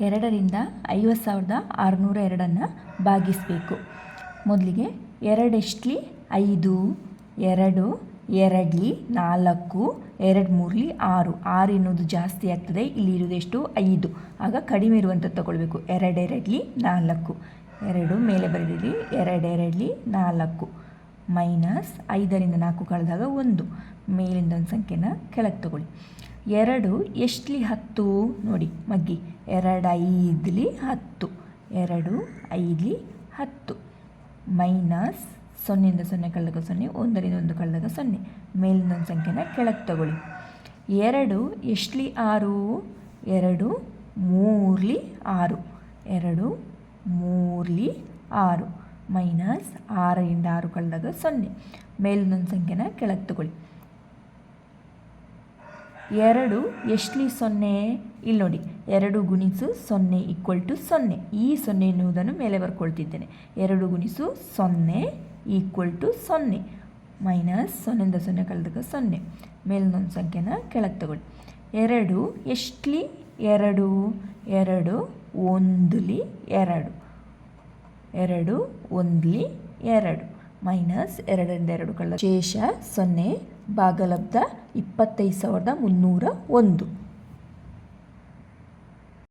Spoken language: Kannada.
ಎರಡರಿಂದ ಐವತ್ತು ಸಾವಿರದ ಆರುನೂರ ಎರಡನ್ನು ಭಾಗಿಸಬೇಕು. ಮೊದಲಿಗೆ ಎರಡೆಷ್ಟಲಿ ಐದು, ಎರಡು, ಎರಡ್ಲಿ ನಾಲ್ಕು, ಎರಡು ಮೂರಲಿ ಆರು. ಆರು ಎನ್ನುವುದು ಜಾಸ್ತಿ ಆಗ್ತದೆ, ಇಲ್ಲಿ ಇರುವುದೆಷ್ಟು? ಐದು. ಆಗ ಕಡಿಮೆ ಇರುವಂಥದ್ದು ತಗೊಳ್ಬೇಕು. ಎರಡೆರಡ್ಲಿ ನಾಲ್ಕು. ಎರಡು ಮೇಲೆ ಬರೆದಿರಲಿ ಎರಡೆರಡ್ಲಿ ನಾಲ್ಕು. ಮೈನಸ್ ಐದರಿಂದ ನಾಲ್ಕು ಕಳೆದಾಗ ಒಂದು. ಮೇಲಿಂದ ಒಂದು ಸಂಖ್ಯೆನ ಕೆಳಗೆ ತಗೊಳ್ಳಿ. ಎರಡು ಎಷ್ಟಲಿ ಹತ್ತು? ನೋಡಿ, ಮಗ್ಗಿ. ಎರಡು ಐದ್ಲಿ ಹತ್ತು. ಎರಡು ಐದ್ಲಿ ಹತ್ತು. ಮೈನಸ್ ಸೊನ್ನೆಯಿಂದ ಸೊನ್ನೆ ಕಳ್ಳಗ ಸೊನ್ನೆ, ಒಂದರಿಂದ ಒಂದು ಕಳ್ಳಗ ಸೊನ್ನೆ. ಮೇಲಿನ ಒಂದು ಸಂಖ್ಯೆನ ಕೆಳಗೆ ತಗೊಳ್ಳಿ. ಎರಡು ಎಷ್ಟ್ಲಿ ಆರು? ಎರಡು ಮೂರ್ಲಿ ಆರು. ಎರಡು ಮೂರ್ಲಿ ಆರು. ಮೈನಸ್ ಆರರಿಂದ ಆರು ಕಳೆದಾಗ ಸೊನ್ನೆ. ಮೇಲಿನ ಒಂದು ಸಂಖ್ಯೆನ ಕೆಳಗೆ ತಗೊಳ್ಳಿ. ಎರಡು ಎಷ್ಟಲಿ ಸೊನ್ನೆ? ಇಲ್ಲಿ ನೋಡಿ. ಎರಡು ಗುಣಿಸು ಸೊನ್ನೆ ಈಕ್ವಲ್ ಟು ಸೊನ್ನೆ. ಈ ಸೊನ್ನೆ ಎನ್ನುವುದನ್ನು ಮೇಲೆ ಬರ್ಕೊಳ್ತಿದ್ದೇನೆ. ಎರಡು ಗುಣಿಸು ಸೊನ್ನೆ ಈಕ್ವಲ್ ಟು ಸೊನ್ನೆ. ಮೈನಸ್ ಸೊನ್ನೆಯಿಂದ ಸೊನ್ನೆ ಕಳೆದಾಗ ಸೊನ್ನೆ. ಮೇಲಿನೊಂದು ಸಂಖ್ಯೆನ ಕೆಳಗೆ ತಗೊಳ್ಳಿ. ಎರಡು ಎಷ್ಟಲಿ? ಎರಡು. ಎರಡು ಒಂದ್ಲಿ ಎರಡು. ಎರಡು ಒಂದ್ಲಿ ಎರಡು. ಮೈನಸ್ ಎರಡರಿಂದ ಎರಡು ಕಳ್ಳ ಶೇಷ ಸೊನ್ನೆ ಭಾಗಲಬ್ಧ ಇಪ್ಪತ್ತೈದು ಸಾವಿರದ ಮುನ್ನೂರ ಒಂದು.